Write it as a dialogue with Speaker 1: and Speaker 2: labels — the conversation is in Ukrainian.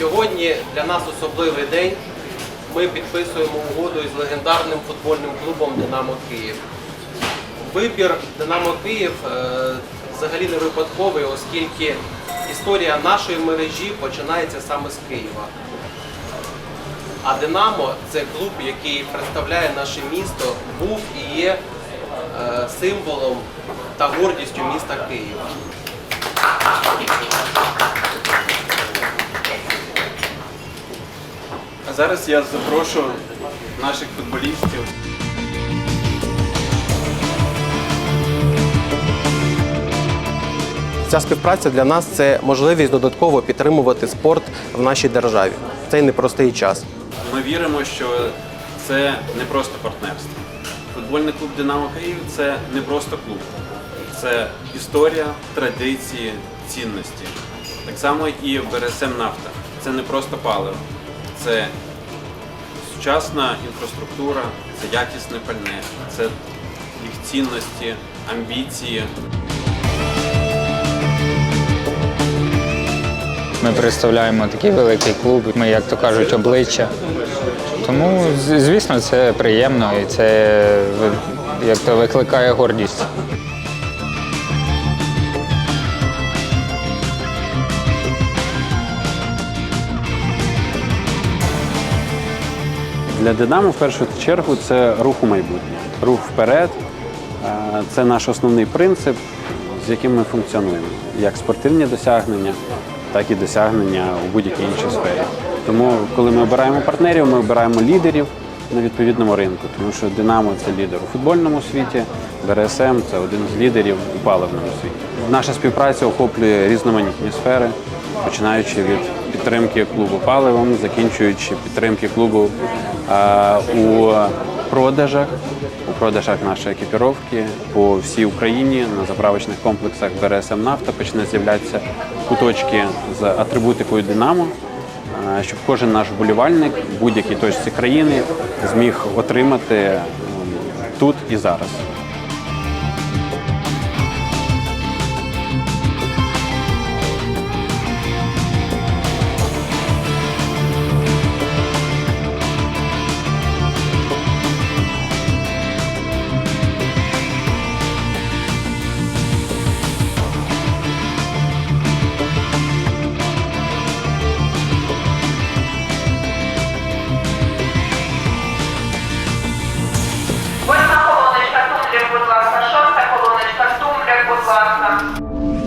Speaker 1: Сьогодні для нас особливий день. Ми підписуємо угоду із легендарним футбольним клубом Динамо Київ. Вибір Динамо Київ е, взагалі не випадковий, оскільки історія нашої мережі починається саме з Києва. А Динамо це клуб, який представляє наше місто, був і є е, символом та гордістю міста Києва.
Speaker 2: Зараз я запрошу наших футболістів.
Speaker 1: Ця співпраця для нас це можливість додатково підтримувати спорт в нашій державі. в Цей непростий час.
Speaker 2: Ми віримо, що це не просто партнерство. Футбольний клуб Динамо Київ це не просто клуб, це історія, традиції, цінності. Так само і БРСМ Нафта. Це не просто паливо, це сучасна інфраструктура, це якісне пальне, це їх цінності, амбіції.
Speaker 3: Ми представляємо такий великий клуб, ми, як то кажуть, обличчя. Тому, звісно, це приємно і це як то викликає гордість.
Speaker 2: Для Динамо в першу чергу це рух у майбутнє, рух вперед. Е, Це наш основний принцип, з яким ми функціонуємо, як спортивні досягнення, так і досягнення у будь-якій іншій сфері. Тому, коли ми обираємо партнерів, ми обираємо лідерів на відповідному ринку, тому що Динамо це лідер у футбольному світі, БРСМ це один з лідерів у паливному світі. Наша співпраця охоплює різноманітні сфери, починаючи від підтримки клубу паливом, закінчуючи підтримки клубу у продажах, у продажах нашої екіпіровки по всій Україні на заправочних комплексах БРСМ Нафта почне з'являтися куточки з атрибутикою Динамо, щоб кожен наш вболівальник в будь-якій точці країни зміг отримати тут і зараз.
Speaker 4: Bye.